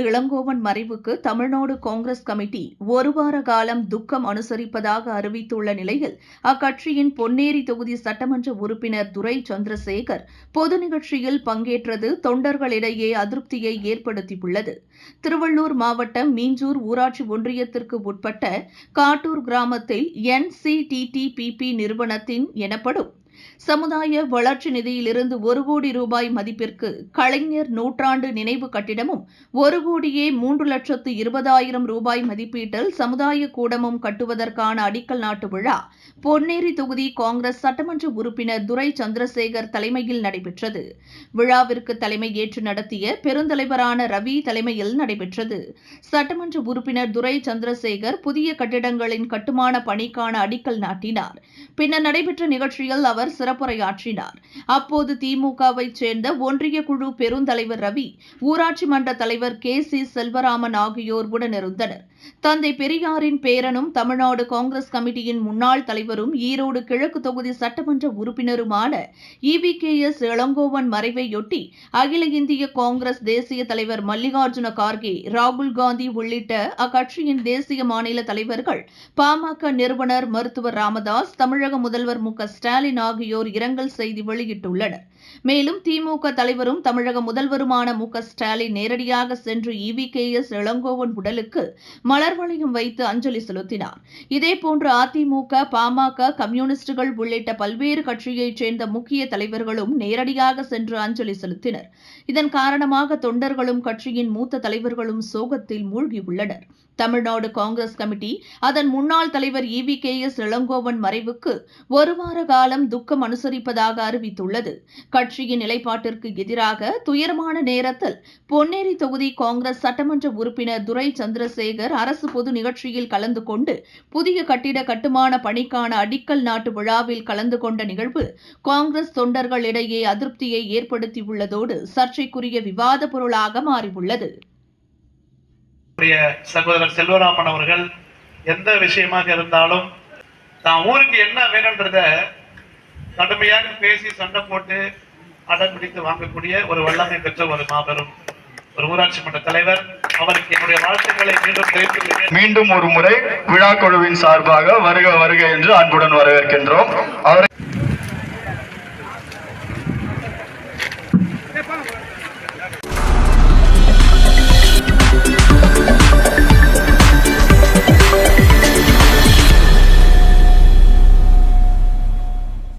இளங்கோவன் மறைவுக்கு தமிழ்நாடு காங்கிரஸ் கமிட்டி ஒரு வார காலம் துக்கம் அனுசரிப்பதாக அறிவித்துள்ள நிலையில் அக்கட்சியின் பொன்னேரி தொகுதி சட்டமன்ற உறுப்பினர் துரை சந்திரசேகர் பொது நிகழ்ச்சியில் பங்கேற்றது தொண்டர்களிடையே அதிருப்தியை ஏற்படுத்தியுள்ளது. திருவள்ளூர் மாவட்டம் மீஞ்சூர் ஊராட்சி ஒன்றியத்திற்கு உட்பட்ட காட்டூர் கிராமத்தில் என்சிடிடிபிபி நிறுவனத்தின் எனப்படும் சமுதாய வளர்ச்சி நிதியிலிருந்து ஒரு கோடி ரூபாய் மதிப்பிற்கு கலைஞர் நூற்றாண்டு நினைவு கட்டிடமும் ஒரு கோடியே மூன்று லட்சத்து இருபதாயிரம் ரூபாய் மதிப்பீட்டில் சமுதாய கூடமும் கட்டுவதற்கான அடிக்கல் நாட்டு விழா பொன்னேரி தொகுதி காங்கிரஸ் சட்டமன்ற உறுப்பினர் துரை சந்திரசேகர் தலைமையில் நடைபெற்றது. விழாவிற்கு தலைமையேற்று நடத்திய பெருந்தலைவரான ரவி தலைமையில் நடைபெற்றது. சட்டமன்ற உறுப்பினர் துரை சந்திரசேகர் புதிய கட்டிடங்களின் கட்டுமான பணிக்கான அடிக்கல் நாட்டினார். பின்னர் நடைபெற்ற நிகழ்ச்சியில் அவர் அவர் சிறப்புரையாற்றினார். அப்போது திமுகவைச் சேர்ந்த ஒன்றிய குழு பெருந்தலைவர் ரவி ஊராட்சி மன்ற தலைவர் கே. சி. செல்வராமன் ஆகியோர் உடனிருந்தனர். தந்தை பெரியாரின் பேரனும் தமிழ்நாடு காங்கிரஸ் கமிட்டியின் முன்னாள் தலைவரும் ஈரோடு கிழக்கு தொகுதி சட்டமன்ற உறுப்பினருமான E V K. S. Elangovan மறைவையொட்டி அகில இந்திய காங்கிரஸ் தேசிய தலைவர் மல்லிகார்ஜுன கார்கே ராகுல் காந்தி உள்ளிட்ட அக்கட்சியின் தேசிய மாநில தலைவர்கள் பாமக நிறுவனர் மருத்துவர் ராமதாஸ் தமிழக முதல்வர் மு. க. ஸ்டாலின் ஆகியோர் ஆகியோர் இரங்கல் செய்தி வெளியிட்டுள்ளனர். மேலும் திமுக தலைவரும் தமிழக முதல்வருமான மு க ஸ்டாலின் நேரடியாக சென்று இவி கே எஸ் இளங்கோவன் உடலுக்கு மலர் வளையம் வைத்து அஞ்சலி செலுத்தினார். இதேபோன்று அதிமுக பாமக கம்யூனிஸ்டுகள் உள்ளிட்ட பல்வேறு கட்சியைச் சேர்ந்த முக்கிய தலைவர்களும் நேரடியாக சென்று அஞ்சலி செலுத்தினர். இதன் காரணமாக தொண்டர்களும் கட்சியின் மூத்த தலைவர்களும் சோகத்தில் மூழ்கியுள்ளனர். தமிழ்நாடு காங்கிரஸ் கமிட்டி அதன் முன்னாள் தலைவர் இவி கே எஸ் இளங்கோவன் மறைவுக்கு ஒரு வார காலம் துக்க துக்கம் அனுசரிப்பதாக அறிவித்துள்ளது. கட்சியின் நிலைப்பாட்டிற்கு எதிராக துயரமான நேரத்தில் பொன்னேரி தொகுதி காங்கிரஸ் சட்டமன்ற உறுப்பினர் துரை சந்திரசேகர் அரசு பொது நிகழ்ச்சியில் கலந்து கொண்டு புதிய கட்டிட கட்டுமான பணிக்கான அடிக்கல் நாட்டு விழாவில் கலந்து கொண்ட நிகழ்வு காங்கிரஸ் தொண்டர்களிடையே அதிருப்தியை ஏற்படுத்தியுள்ளதோடு சர்ச்சைக்குரிய விவாத பொருளாக மாறியுள்ளது. சகோதரர் செல்வராமன் அவர்கள் எந்த விஷயமாக இருந்தாலும் நான் ஊருக்கு என்ன வேணும்ன்றத கடுமையாக பேசி சண்டை போட்டு அடம் பிடித்து வாங்கக்கூடிய ஒரு வல்லமை பெற்ற ஒரு மாபெரும் ஒரு ஊராட்சி மன்ற தலைவர். அவருக்கு என்னுடைய வாழ்த்துக்களை மீண்டும் தெரிவித்துள்ளேன் மீண்டும் ஒரு முறை விழா குழுவின் சார்பாக வருக வருக என்று அன்புடன் வரவேற்கின்றோம். அவரை